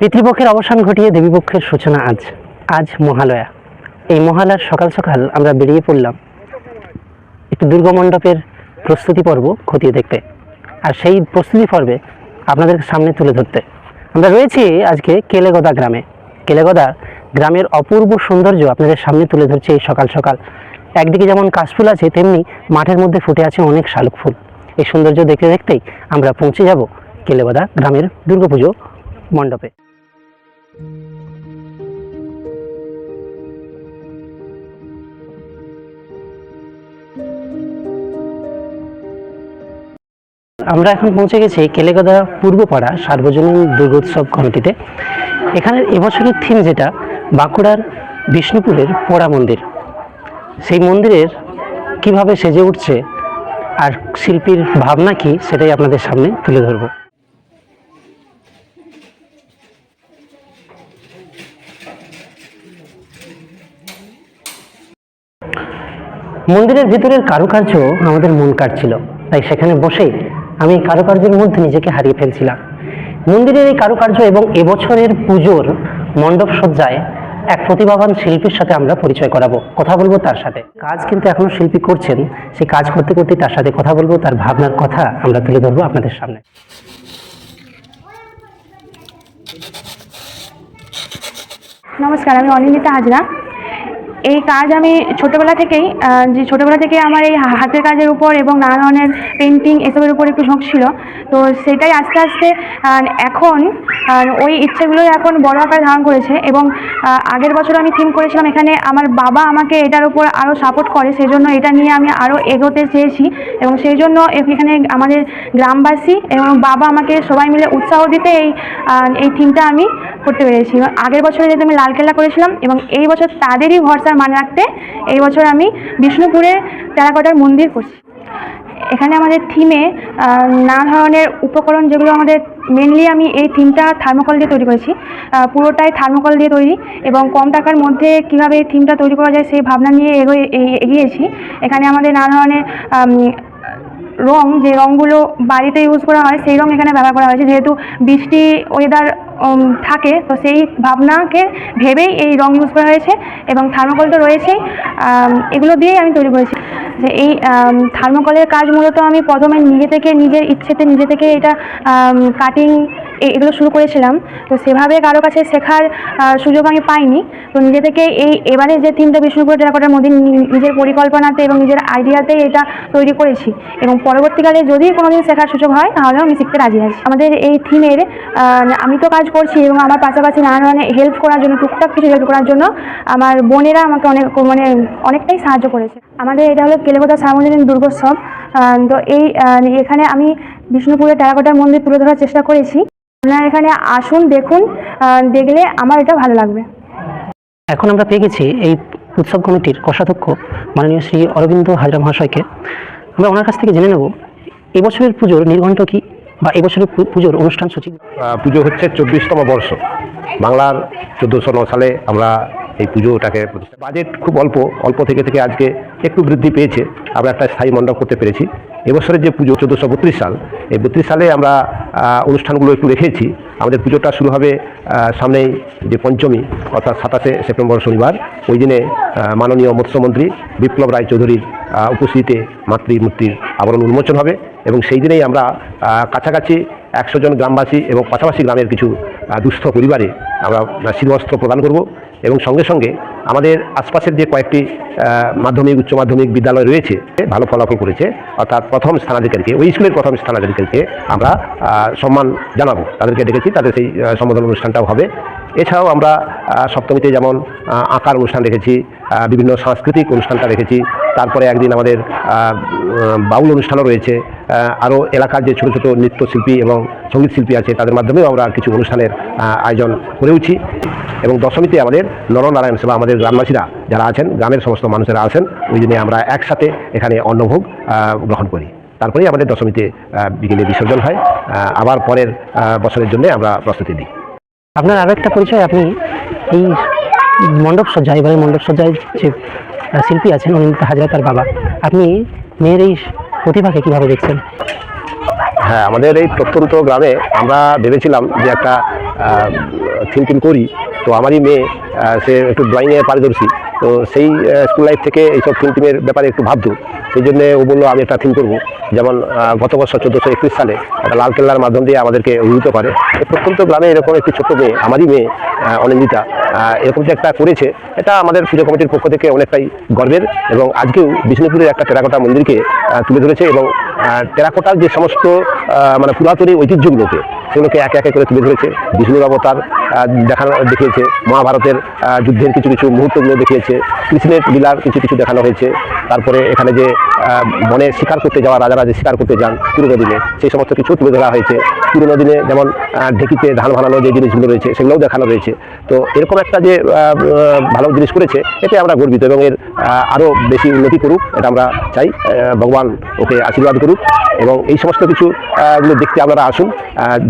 পিতৃপক্ষের অবসান ঘটিয়ে দেবীপক্ষের সূচনা আজ। আজ মহালয়া। এই মহালয়ার সকাল সকাল আমরা বেরিয়ে পড়লাম। একটু দুর্গমণ্ডপের প্রস্তুতি পর্ব খতিয়ে দেখতে। আর সেই প্রস্তুতি পর্বে আপনাদের সামনে তুলে ধরতে। আমরা রয়েছি আজকে কেলেগদা গ্রামে। কেলেগদা গ্রামের অপূর্ব সৌন্দর্য আপনাদের সামনে তুলে ধরছে এই সকাল সকাল। একদিকে যেমন কাশফুল আছে, তেমনি মাঠের মধ্যে ফুটে আছে অনেক শালুক ফুল। এই সৌন্দর্য দেখতে দেখতেই আমরা পৌঁছে যাব কেলেগদা গ্রামের দুর্গাপুজো মণ্ডপে। আমরা এখন পৌঁছে গেছি কেলেগদা পূর্বপাড়া সার্বজনীন দুর্গোৎসব কমিটিতে এখানের এবছরের থিম যেটা, বাঁকুড়ার বিষ্ণুপুরের পোড়া মন্দির। সেই মন্দিরের কীভাবে সেজে উঠছে আর শিল্পীর ভাবনা কি, সেটাই আপনাদের সামনে তুলে ধরবো। মন্দিরের ভিতরের কারুকার্য আমাদের মন কাটছিল। তাই সেখানে বসেই আমি কারুকার্যের মধ্যে নিজেকে হারিয়ে ফেলছিলাম। মন্দিরের এই কারুকার্য এবং এবছরের পুজোর মণ্ডপ সজ্জায় এক প্রতিভাবান শিল্পীর সাথে আমরা পরিচয় করাবো। কথা বলব তার সাথে। কাজ কিন্তু এখনও শিল্পী করছেন সেই কাজ করতে করতে তার সাথে কথা বলব, তার ভাবনার কথা আমরা তুলে ধরবো আপনাদের সামনে। নমস্কার, আমি অনিন্দিতা হাজরা। এই কাজ আমি ছোটোবেলা থেকেই যে ছোটোবেলা থেকে আমার এই হাতের কাজের উপর এবং নানা ধরনের পেন্টিং এসবের উপর একটু ঝোঁক ছিল। তো সেটাই আস্তে আস্তে এখন ওই ইচ্ছেগুলোই এখন বড় আকার ধারণ করেছে এবং আগের বছর আমি থিম করেছিলাম, এখানে আমার বাবা আমাকে এটার উপর আরও সাপোর্ট করে সেই জন্য এটা নিয়ে আমি আরও এগোতে চেয়েছি এবং সেই জন্য এখানে আমাদের গ্রামবাসী এবং বাবা আমাকে সবাই মিলে উৎসাহ দিতে এই এই থিমটা আমি করতে পেরেছি। আগের বছরে যেহেতু আমি লালকেল্লা করেছিলাম এবং এই বছর তাদেরই ভরসার মানে রাখতে এই বছর আমি বিষ্ণুপুরে টেরাকোটার মন্দির করছি। এখানে আমাদের থিমে নানা ধরনের উপকরণ যেগুলো আমাদের মেনলি আমি এই থিমটা থার্মোকল দিয়ে তৈরি করেছি। পুরোটাই থার্মোকল দিয়ে তৈরি এবং কম টাকার মধ্যে কীভাবে এই থিমটা তৈরি করা যায় সেই ভাবনা নিয়ে এগোয় এগিয়েছি। এখানে আমাদের নানা ধরনের রং যে রঙগুলো বাড়িতে ইউজ করা হয়, সেই রং এখানে ব্যবহার করা হয়েছে। যেহেতু বৃষ্টি ওয়েদার থাকে, তো সেই ভাবনাকে ভেবেই এই রং ইউজ করা হয়েছে এবং থার্মোকল তো রয়েছেই। এগুলো দিয়েই আমি তৈরি করেছি। যে এই থার্মোকলের কাজ মূলত আমি প্রথমে নিজে থেকে, নিজের ইচ্ছেতে নিজে থেকে এটা কাটিং এগুলো শুরু করেছিলাম। তো সেভাবে কারও কাছে শেখার সুযোগ আমি পাইনি। তো নিজে থেকে এই, এবারে যে থিমটা বিষ্ণুপুর টেরাকোটার মধ্যে নিজের পরিকল্পনাতে এবং নিজের আইডিয়াতেই এটা তৈরি করেছি এবং পরবর্তীকালে যদি কোনোদিন শেখার সুযোগ হয়, তাহলেও আমি শিখতে রাজি আছি। আমাদের এই থিমের আমি তো কাজ করছি এবং আমার পাশাপাশি নানা ধরনের হেল্প করার জন্য, টুকটাক কিছু হেল্প করার জন্য আমার বোনেরা আমাকে অনেক মানে অনেকটাই সাহায্য করেছে। আমাদের এটা হলো কেলেকোতা সার্বজনীন দুর্গোৎসব। তো এই এখানে আমি বিষ্ণুপুরের টেরাকোটার মন্দির তুলে ধরার চেষ্টা করেছি। আপনারা এখানে আসুন দেখুন দেখলে আমার এটা ভালো লাগবে। এখন আমরা পেয়ে গেছি এই উৎসব কমিটির কোষাধ্যক্ষ মাননীয় শ্রী অরবিন্দ হাজরা মহাশয়কে। আমরা ওনার কাছ থেকে জেনে নেব এবছরের পুজোর নির্ঘণ্ট কি বা এবছরের পুজোর অনুষ্ঠান সূচি পুজো হচ্ছে চব্বিশতম বর্ষ। বাংলার চোদ্দোশো ন সালে আমরা এই পুজোটাকে প্রতিষ্ঠা বাজেট খুব অল্প অল্প থেকে থেকে আজকে একটু বৃদ্ধি পেয়েছে। আমরা একটা স্থায়ী মণ্ডপ করতে পেরেছি। এবছরের যে পুজো, চোদ্দোশো বত্রিশ সাল, এই বত্রিশ সালে আমরা অনুষ্ঠানগুলো একটু রেখেছি আমাদের পুজোটা শুরু হবে সামনেই যে পঞ্চমী, অর্থাৎ সাতাশে সেপ্টেম্বর শনিবার। ওই দিনে মাননীয় মৎস্যমন্ত্রী বিপ্লব রায় চৌধুরীর উপস্থিতিতে মাতৃমূর্তির আবরণ উন্মোচন হবে এবং সেই দিনেই আমরা কাছাকাছি একশো জন গ্রামবাসী এবং পাশাপাশি গ্রামের কিছু দুস্থ পরিবারে আমরা শীতবস্ত্র প্রদান করব এবং সঙ্গে সঙ্গে আমাদের আশপাশের যে কয়েকটি মাধ্যমিক, উচ্চ মাধ্যমিক বিদ্যালয় রয়েছে, ভালো ফলাফল করেছে, অর্থাৎ প্রথম স্থানাধিকারীকে, ওই স্কুলের প্রথম স্থানাধিকারীকে আমরা সম্মান জানাব। তাদেরকে ডেকেছি, তাদের সেই সম্বোধন অনুষ্ঠানটাও হবে। এছাড়াও আমরা সপ্তমীতে যেমন আঁকার অনুষ্ঠান রেখেছি বিভিন্ন সাংস্কৃতিক অনুষ্ঠানটা রেখেছি তারপরে একদিন আমাদের বাউল অনুষ্ঠানও রয়েছে। আরও এলাকার যে ছোটো ছোটো নৃত্যশিল্পী এবং সংগীত শিল্পী আছে, তাদের মাধ্যমেও আমরা কিছু অনুষ্ঠানের আয়োজন করেওছি এবং দশমীতে আমাদের নরনারায়ণ সেবা, আমাদের গ্রামবাসীরা যারা আছেন, গ্রামের সমস্ত মানুষেরা আছেন, ওই দিনে আমরা একসাথে এখানে অন্নভোগ গ্রহণ করি। তারপরেই আমাদের দশমীতে বিকেলে বিসর্জন হয়। আবার পরের বছরের জন্য আমরা প্রস্তুতি দিই আপনার আরও একটা পরিচয়, আপনি এই মণ্ডপ সজ্জা এবারে মণ্ডপ সজ্জায় যে শিল্পী আছেন অনিন্দিতা হাজরা তার বাবা। আপনি মেয়ের এই প্রতিভাকে কীভাবে দেখছেন? হ্যাঁ আমাদের এই প্রত্যন্ত গ্রামে আমরা ভেবেছিলাম যে একটা টিম করি। তো আমারই মেয়ে সে একটু ড্রয়িংয়ে পারদর্শী। তো সেই স্কুল লাইফ থেকে এইসব থিম টিমের ব্যাপারে একটু ভাবতো। সেই জন্যে ও বলল, আমি একটা থিম করব। যেমন গত বছর চোদ্দোশো একুশ সালে একটা লাল কেল্লার মাধ্যম দিয়ে আমাদেরকে অভিভূত করে। প্রত্যন্ত গ্রামে এরকম একটি ছোট্ট মেয়ে, আমারই মেয়ে অনিন্দিতা এরকম যে একটা করেছে, এটা আমাদের পুজো কমিটির পক্ষ থেকে অনেকটাই গর্বের এবং আজকেও বিষ্ণুপুরের একটা টেরাকোটা মন্দিরকে তুলে ধরেছে এবং টেরাকোটার যে সমস্ত মানে পুরাতনী ঐতিহ্যগুলোকে, সেগুলোকে একে একে করে তুলে ধরেছে। বিষ্ণুর অবতার দেখানো দেখিয়েছে, মহাভারতের যুদ্ধের কিছু কিছু মুহূর্তগুলো দেখিয়েছে, কৃষ্ণের লীলার কিছু কিছু দেখানো হয়েছে। তারপরে এখানে যে মনে শিকার করতে যাওয়া রাজারা যে শিকার করতে যান পুরোনো দিনে, সেই সমস্ত কিছু তুলে ধরা হয়েছে। পুরোনো দিনে যেমন ঢেকিতে ধান ভানানো যে জিনিসগুলো রয়েছে সেগুলোও দেখানো রয়েছে। তো এরকম একটা যে ভালো জিনিস করেছে এতে আমরা গর্বিত এবং এর আরও বেশি উন্নতি করুক এটা আমরা চাই। ভগবান ওকে আশীর্বাদ করুক এবং এই সমস্ত কিছু আহ, গুলো দেখতে আপনারা আসুন।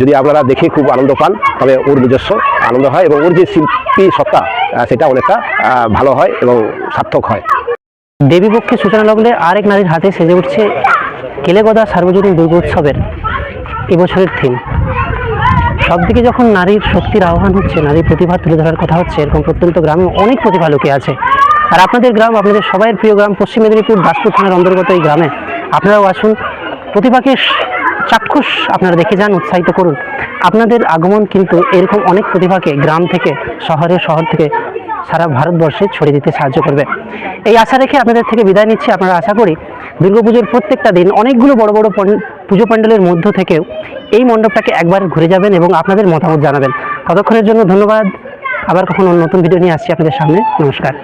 যদি আপনারা দেখে খুব আনন্দ পান তবে ওর নিজস্ব আনন্দ হয় এবং ওর যে শিল্পী সত্তা সেটা অনেকটা ভালো হয় এবং সার্থক হয়। দেবীপক্ষে সূচনা লগ্নে আরেক নারীর হাতে সেজে উঠছে কেলেগদা সার্বজনীন দুর্গোৎসবের। এবছরের থিম সবদিকে যখন নারীর শক্তির আহ্বান হচ্ছে, নারীর প্রতিভা তুলে ধরার কথা হচ্ছে, এরকম প্রত্যন্ত গ্রামে অনেক প্রতিভা লুকিয়ে আছে। আর আপনাদের গ্রাম, আপনাদের সবাইয়ের প্রিয় গ্রাম পশ্চিম মেদিনীপুর দাসপুর থানার অন্তর্গত এই গ্রামে, আপনারাও আসুন। প্রতিভাকে চাক্ষুষ আপনারা দেখে যান, উৎসাহিত করুন। আপনাদের আগমন কিন্তু এরকম অনেক প্রতিভাকে গ্রাম থেকে, শহরে, শহর থেকে সারা ভারতবর্ষে ছড়িয়ে দিতে সাহায্য করবে। এই আশা রেখে আপনাদের থেকে বিদায় নিচ্ছি। আপনারা আশা করি দুর্গাপুজোর প্রত্যেকটা দিন অনেকগুলো বড় বড় পুজো প্যান্ডেলের মধ্য থেকেও এই মণ্ডপটাকে একবার ঘুরে যাবেন এবং আপনাদের মতামত জানাবেন। ততক্ষণের জন্য ধন্যবাদ। আবার কখনো নতুন ভিডিও নিয়ে আসছি আপনাদের সামনে। নমস্কার।